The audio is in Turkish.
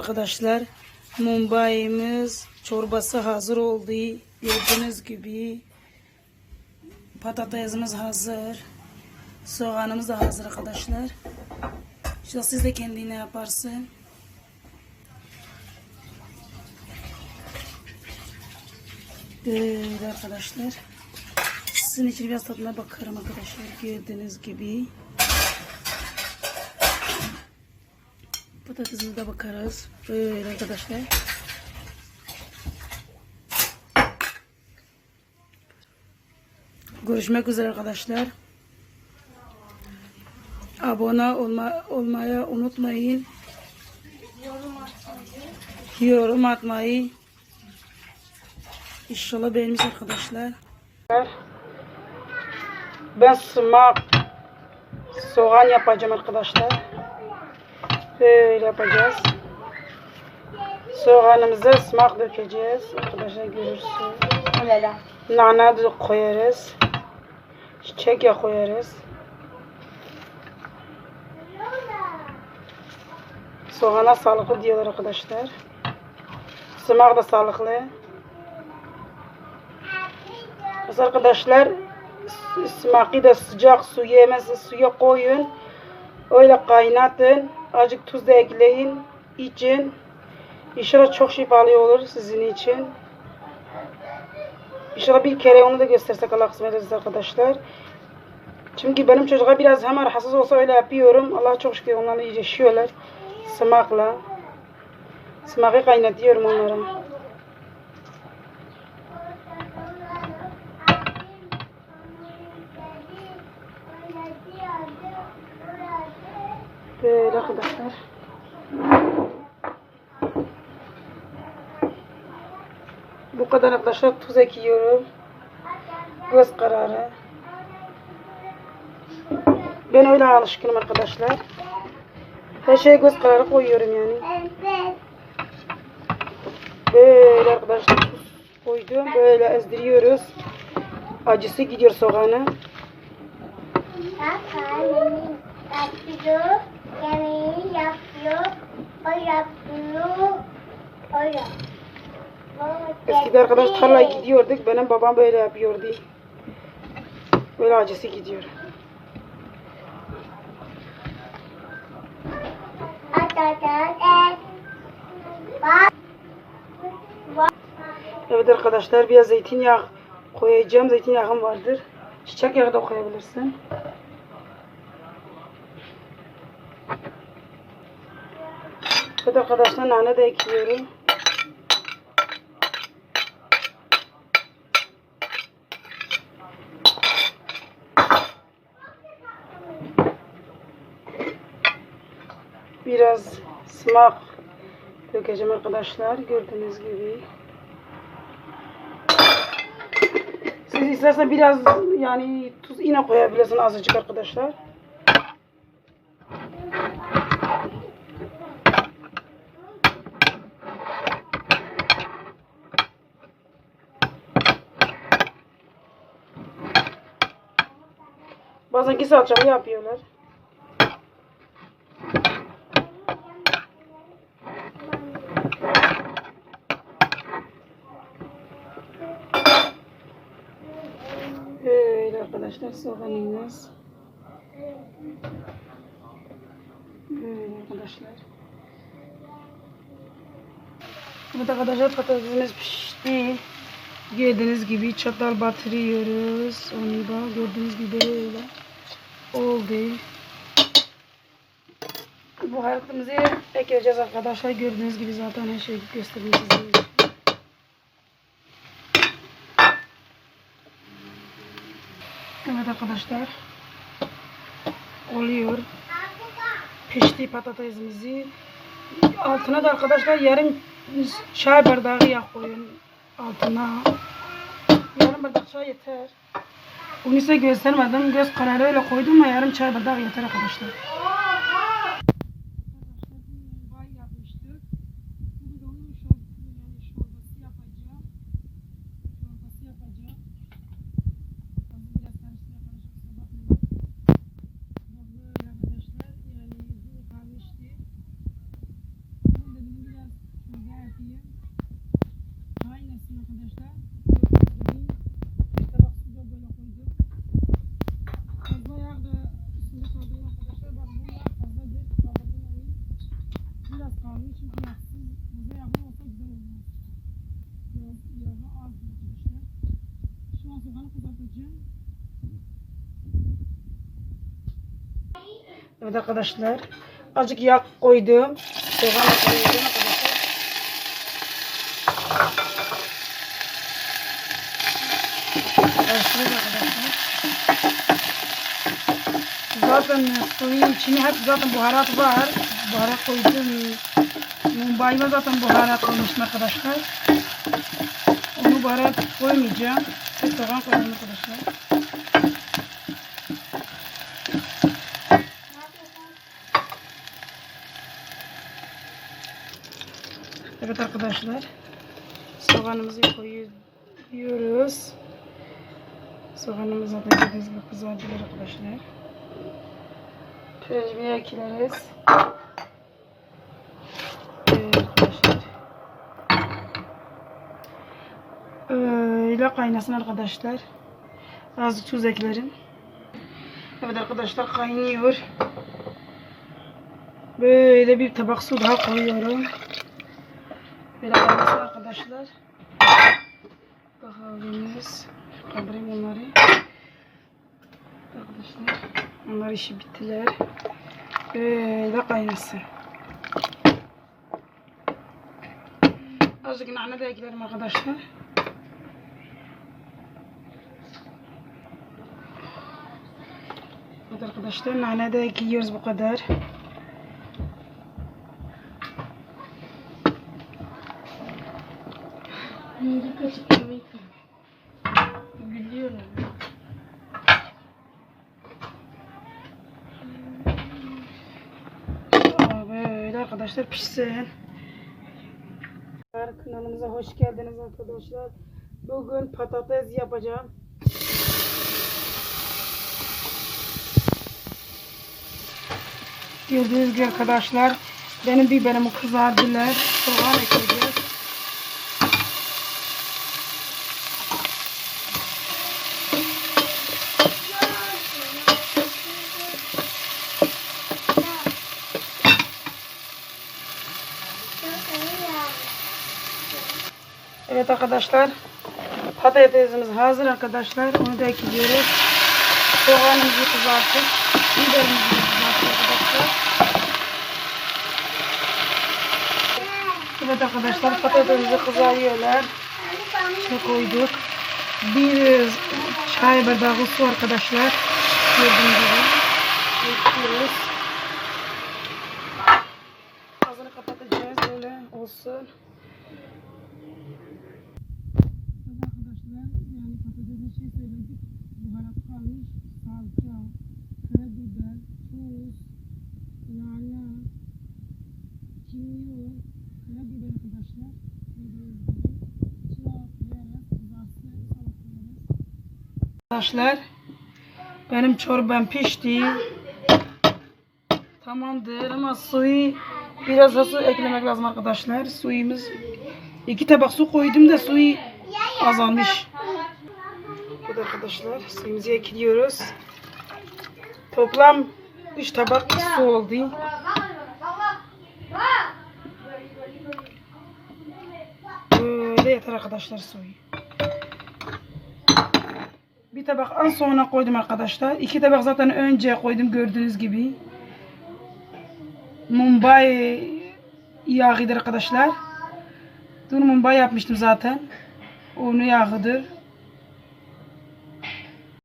Arkadaşlar Mumbai'miz çorbası hazır oldu. Gördüğünüz gibi patatesimiz hazır. Soğanımız da hazır arkadaşlar. İşte siz de kendine yaparsın. Böyle arkadaşlar. Sizin için biraz tadına bakarım arkadaşlar. Gördüğünüz gibi. Patatesimize de bakarız. Böyle arkadaşlar. Görüşmek üzere arkadaşlar. Abone olma, olmayı unutmayın. Yorum atmayı. İnşallah beğenmiş arkadaşlar. Ben sımak soğan yapacağım arkadaşlar. Böyle yapacağız. Soğanımıza ısmak dökeceğiz. Arkadaşlar görürsün. Öyle. Nane de koyarız. Çiçek yağı koyarız. Soğana sağlıklı diyorlar arkadaşlar. Sımak da sağlıklı. Biz arkadaşlar ısmakı da sıcak suya hemen suya koyun. Öyle kaynatın. Azıcık tuz da ekleyin. için. İnşallah çok şifalı olur sizin için. İnşallah bir kere onu da göstersek Allah kısmet ederse arkadaşlar. Çünkü benim çocuğa biraz hem rahatsız olsa öyle yapıyorum. Allah çok şükür onlarla iyileşiyorlar. Sımakla. Sımakı kaynatıyorum onlara. Böyle arkadaşlar. Bu kadar arkadaşlar tuz ekliyorum. Göz kararı. Ben öyle alışkınım arkadaşlar. Her şeye göz kararı koyuyorum yani. Böyle arkadaşlar tuz koydum. Böyle ezdiriyoruz. Acısı gidiyor soğanı. yapıyor, yemeği yapıyor, o yapıyor, o yapıyor. Eskiden arkadaş tarlaya gidiyorduk. Benim babam böyle yapıyordu. Böyle acısı gidiyor. Evet arkadaşlar biraz zeytinyağı koyacağım. Zeytinyağım vardır. Çiçek yağı da koyabilirsin. Evet arkadaşlar nane de ekliyorum. Biraz sımak dökeceğim arkadaşlar. Gördüğünüz gibi. Siz istersen biraz yani tuz yine koyabilirsin azıcık arkadaşlar. Bazen ki salçalı yapıyorlar. Böyle arkadaşlar soğanımız. Böyle arkadaşlar. Evet arkadaşlar patatesimiz pişti. Gördüğünüz gibi çatal batırıyoruz. Onu da gördüğünüz gibi böyle oldu. Bu halatımızı ekleyeceğiz arkadaşlar. Gördüğünüz gibi zaten her şeyi göstereyim size. Evet arkadaşlar. Oluyor. Pişti patatesimizi. Altına da arkadaşlar yarım çay bardağı yağ koyun. Altına. Yarım bardak çay yeter. Bunu size göstermedim. Göz kararı öyle koydum ama yarım çay bardağı yeter arkadaşlar. arkadaşlar. Gördüğünüz gibi bir tabak su da böyle koydum. Fazla yağ da üstünde kaldı arkadaşlar. Bak bu yağ fazladır. Kaldırmayın. Biraz kalmış çünkü yağsız. Fazla yağlı olsa güzel olmaz. Biraz yağı az arkadaşlar. Şu an soğanı kızartacağım. Evet arkadaşlar. Azıcık yağ koydum. Soğan koydum. Zaten suyun içine hep zaten baharat var. Baharat koydum. Mumbai'ye zaten baharat koymuştum arkadaşlar. Onu baharat koymayacağım. Bir soğan koyalım arkadaşlar. Evet arkadaşlar. Soğanımızı koyuyoruz. Soğanımız zaten gördüğünüz gibi kızardılar arkadaşlar. Pirinçimi ekleriz. Evet arkadaşlar. Öyle kaynasın arkadaşlar. Azıcık tuz eklerim. Evet arkadaşlar kaynıyor. Böyle bir tabak su daha koyuyorum. Böyle kaynasın arkadaşlar. Kahvemiz. Kaldırayım onları. Arkadaşlar. Onlar işi bittiler. Böyle kaynasın. Azıcık nane de eklerim arkadaşlar. Evet arkadaşlar nane de ekliyoruz bu kadar. Yeri kaçıp yemek Gülüyorum. Böyle arkadaşlar pişsin. Kanalımıza hoş geldiniz arkadaşlar. Bugün patates yapacağım. Gördüğünüz gibi arkadaşlar benim biberimi kızardılar. Soğan ekleyeceğiz. Evet arkadaşlar. Patatesimiz hazır arkadaşlar. Onu da ekliyoruz. Soğanımızı kızarttık. Biberimizi. Evet arkadaşlar patatesimizi kızarıyorlar. İçine koyduk. Bir çay bardağı su arkadaşlar. Gördüğünüz gibi. Ekliyoruz. Ağzını kapatacağız böyle olsun. Arkadaşlar yani patatese şey söyledik. Baharat kalmış. Salça, karabiber, tuz, nane, kimyon, karabiber arkadaşlar. Benim çorbam pişti. Tamamdır ama suyu biraz da su eklemek lazım arkadaşlar. Suyumuz iki tabak su koydum da suyu azalmış. Bu da arkadaşlar suyumuzu ekliyoruz. Toplam 3 tabak su oldu. Böyle yeter arkadaşlar suyu. Bir tabak az sonra koydum arkadaşlar. İki tabak zaten önce koydum gördüğünüz gibi. Mumbai yağıdır arkadaşlar. Dün Mumbai yapmıştım zaten. Onu yağıdır.